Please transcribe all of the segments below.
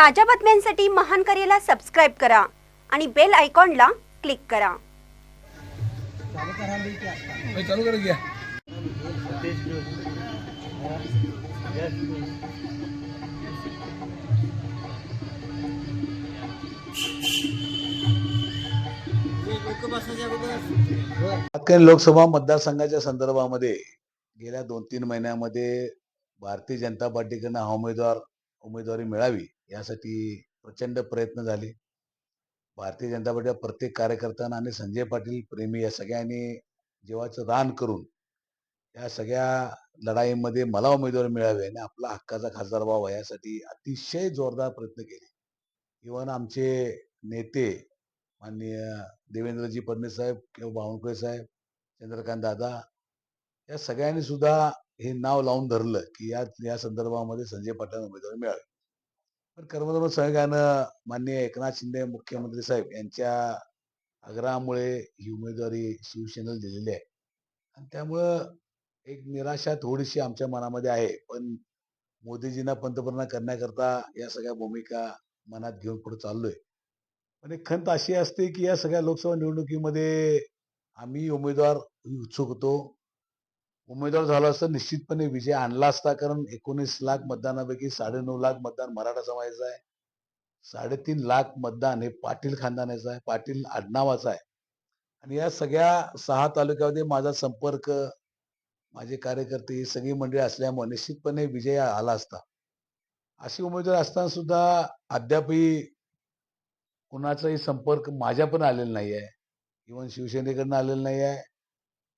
ताज्या बातम्यांसाठी महान करेला सबस्क्राईब करा आणि बेल आयकॉनला क्लिक करा. चालू करा घ्या. हातकणी लोकसभा मतदारसंघाच्या संदर्भामध्ये गेल्या दोन तीन महिन्यामध्ये भारतीय जनता पार्टीकडनं हा उमेदवार उमेदवारी मिळावी यासाठी प्रचंड प्रयत्न झाले. भारतीय जनता पार्टीच्या प्रत्येक कार्यकर्त्यांना आणि संजय पाटील प्रेमी या सगळ्यांनी जीवाचं रान करून या सगळ्या लढाईमध्ये मला उमेदवारी मिळावी आणि आपला हक्काचा खासदार व्हावा यासाठी अतिशय जोरदार प्रयत्न केले. इव्हन आमचे नेते माननीय देवेंद्रजी फडणवीस साहेब किंवा बावनकुळे साहेब चंद्रकांत दादा या सगळ्यांनी सुद्धा हे नाव लावून धरलं की या या संदर्भामध्ये संजय पाटलांना उमेदवारी मिळावी. पण कर्मधर्म सहयोगानं माननीय एकनाथ शिंदे मुख्यमंत्री साहेब यांच्या आग्रहामुळे ही उमेदवारी शिवसेनेला दिलेली आहे. आणि त्यामुळं एक निराशा थोडीशी आमच्या मनामध्ये आहे पण मोदीजींना पंतप्रधान करण्याकरता या सगळ्या भूमिका मनात घेऊन पुढे चाललोय. पण एक खंत अशी असते की या सगळ्या लोकसभा निवडणुकीमध्ये आम्ही उमेदवार उत्सुक होतो. उमेदवार झाला असता निश्चितपणे विजय आणला असता कारण एकोणीस लाख मतदानापैकी साडेनऊ लाख मतदान मराठा समाजाचं आहे. साडेतीन लाख मतदान हे पाटील खानदानाचं आहे पाटील आडनावाचं आहे. आणि या सगळ्या सहा तालुक्यामध्ये माझा संपर्क माझे कार्यकर्ते ही सगळी मंडळी असल्यामुळे निश्चितपणे विजय आला असता. अशी उमेदवार असताना सुद्धा अद्यापही कुणाचाही संपर्क माझ्या पण आलेला नाही आहे इव्हन शिवसेनेकडनं आलेला नाही आहे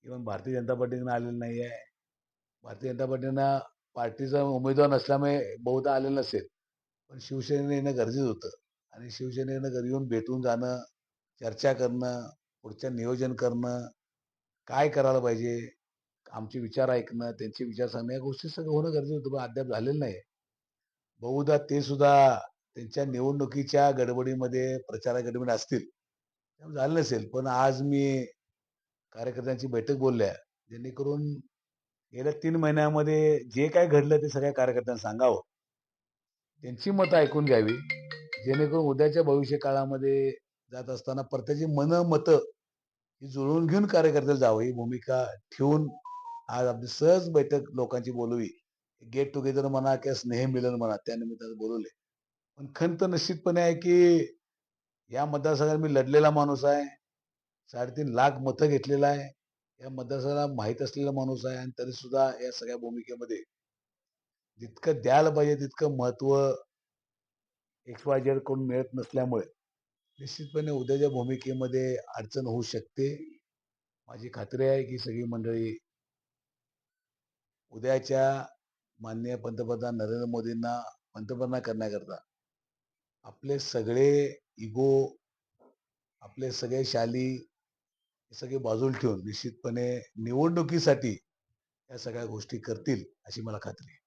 इव्हन भारतीय जनता पार्टीकडनं आलेलं नाही आहे भारतीय जनता पार्टीनं पार्टीचा उमेदवार नसल्यामुळे बहुधा आलेलं नसेल. पण शिवसेनेनं येणं गरजेचं होतं. आणि शिवसेनेनं घरी येऊन भेटून जाणं चर्चा करणं पुढचं नियोजन करणं काय करायला पाहिजे आमचे विचार ऐकणं त्यांचे विचार सांगणं या गोष्टी सगळं होणं गरजेचं होतं. पण अद्याप झालेलं नाही बहुधा ते सुद्धा त्यांच्या निवडणुकीच्या गडबडीमध्ये प्रचारा गडबडीत असतील. झालं नसेल. पण आज मी कार्यकर्त्यांची बैठक बोलल्या. जेणेकरून गेल्या तीन महिन्यामध्ये जे काय घडलं ते सगळ्या कार्यकर्त्यांना सांगावं. त्यांची मतं ऐकून घ्यावी. जेणेकरून उद्याच्या भविष्य काळामध्ये जात असताना प्रत्येकाची मन मतं ही जुळवून घेऊन कार्यकर्त्याला जावं. ही भूमिका ठेवून आज आपली सहज बैठक लोकांची बोलवी. गेट टुगेदर म्हणा किंवा स्नेह मिलन म्हणा त्या निमित्तानं बोलवले. पण खंत निश्चितपणे आहे की या मतदारसंघात मी लढलेला माणूस आहे. साडेतीन लाख मतं घेतलेलं आहे. या मतदारसंघाला माहीत असलेला माणूस आहे आणि तरी सुद्धा या सगळ्या भूमिकेमध्ये जितकं द्यायला पाहिजे तितकं महत्त्व एक्स वाय झेड मिळत नसल्यामुळे निश्चितपणे उद्याच्या भूमिकेमध्ये अडचण होऊ शकते माझी खात्री आहे की सगळी मंडळी उद्याच्या माननीय पंतप्रधान नरेंद्र मोदींना पंतप्रधान करण्याकरता आपले सगळे इगो आपले सगळे शाली हे सगळे बाजूला ठेवून निश्चितपणे निवडणुकीसाठी या सगळ्या गोष्टी करतील अशी मला खात्री आहे.